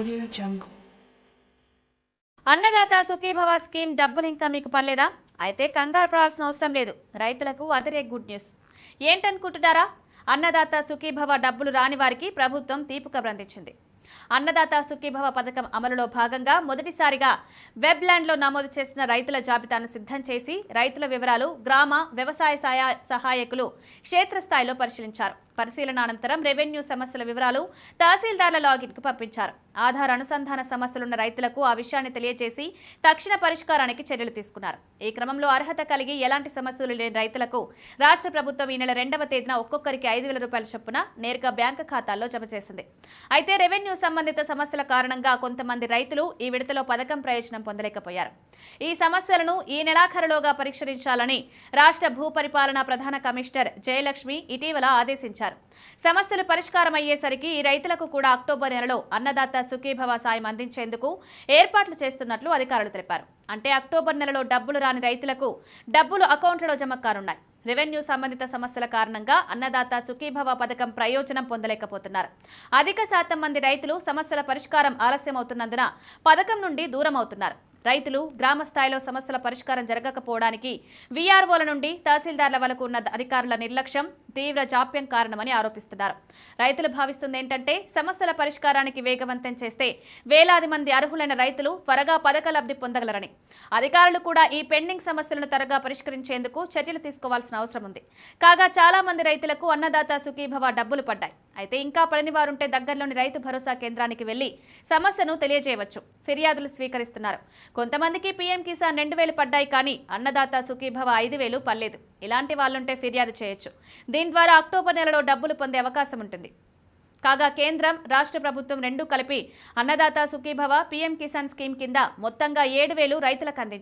Audio Jungle. Annadata Sukhibhava scheme డబ్బులు ఇంకా మీకు పర్లేదా అయితే కంగారు పడాల్సిన అవసరం లేదు. రైతులకు అదరే గుడ్ న్యూస్ ఏంటనుకుంటున్నారా? అన్నదాత సుఖీభవ డబ్బులు రాని వారికి ప్రభుత్వం తీపు కబరందించింది అన్నదాత సుఖీభవ పథకం అమలులో భాగంగా మొదటిసారిగా వెబ్ ల్యాండ్లో నమోదు చేసిన రైతుల జాబితాను సిద్ధం చేసి రైతుల వివరాలు గ్రామ వ్యవసాయ సహాయ సహాయకులు క్షేత్రస్థాయిలో పరిశీలించారు. పరిశీలన అనంతరం రెవెన్యూ సమస్యల వివరాలు తహసీల్దార్ల లాగిన్కు పంపించారు. ఆధార్ అనుసంధాన సమస్యలున్న రైతులకు ఆ విషయాన్ని తెలియజేసి తక్షణ పరిష్కారానికి చర్యలు తీసుకున్నారు. ఈ క్రమంలో అర్హత కలిగి ఎలాంటి సమస్యలు లేని రైతులకు రాష్ట్ర ప్రభుత్వం ఈ నెల రెండవ తేదీన ఒక్కొక్కరికి ఐదు వేల రూపాయల చొప్పున నేరుగా బ్యాంకు ఖాతాల్లో జమ చేసింది. అయితే రెవెన్యూ సంబంధిత సమస్యల కారణంగా కొంతమంది రైతులు ఈ విడతలో పథకం ప్రయోజనం పొందలేకపోయారు. ఈ సమస్యలను ఈ నెలాఖరులోగా పరిష్కరించాలని రాష్ట్ర భూపరిపాలన ప్రధాన కమిషనర్ జయలక్ష్మి ఇటీవల ఆదేశించారు. సమస్యలు పరిష్కారం అయ్యేసరికి ఈ రైతులకు కూడా అక్టోబర్ నెలలో అన్నదాత సుఖీభవ సాయం అందించేందుకు ఏర్పాట్లు చేస్తున్నట్లు అధికారులు తెలిపారు. అంటే అక్టోబర్ నెలలో డబ్బులు రాని రైతులకు డబ్బులు అకౌంట్లలో జమ కానున్నాయి. రెవెన్యూ సంబంధిత సమస్యల కారణంగా అన్నదాత సుఖీభవ పథకం ప్రయోజనం పొందలేకపోతున్నారు. అధిక శాతం మంది రైతులు సమస్యల పరిష్కారం ఆలస్యం అవుతున్నందున పథకం నుండి దూరం అవుతున్నారు రైతులు గ్రామ స్థాయిలో సమస్యల పరిష్కారం జరగకపోవడానికి వీఆర్ఓల నుండి తహసీల్దార్ల వరకు ఉన్న అధికారుల నిర్లక్ష్యం తీవ్ర జాప్యం కారణమని ఆరోపిస్తున్నారు. రైతులు భావిస్తుంది ఏంటంటే సమస్యల పరిష్కారానికి వేగవంతం చేస్తే వేలాది మంది అర్హులైన రైతులు త్వరగా పథక లబ్ధి పొందగలరని. అధికారులు కూడా ఈ పెండింగ్ సమస్యలను త్వరగా పరిష్కరించేందుకు చర్యలు తీసుకోవాల్సిన అవసరం ఉంది. కాగా చాలా మంది రైతులకు అన్నదాత సుఖీభవ డబ్బులు పడ్డాయి. అయితే ఇంకా పడని వారుంటే దగ్గరలోని రైతు భరోసా కేంద్రానికి వెళ్ళి సమస్యను తెలియజేయవచ్చు. ఫిర్యాదులు స్వీకరిస్తున్నారు. కొంతమందికి పీఎం కిసాన్ రెండు వేలు పడ్డాయి కానీ అన్నదాత సుఖీభవ ఐదు వేలు పర్లేదు ఇలాంటి వాళ్ళుంటే ఫిర్యాదు చేయొచ్చు. దీని ద్వారా అక్టోబర్ నెలలో డబ్బులు పొందే అవకాశం ఉంటుంది. కాగా కేంద్రం రాష్ట్ర ప్రభుత్వం రెండూ కలిపి అన్నదాత సుఖీభవ పీఎం కిసాన్ స్కీమ్ కింద మొత్తంగా ఏడు వేలు రైతులకు అందించారు.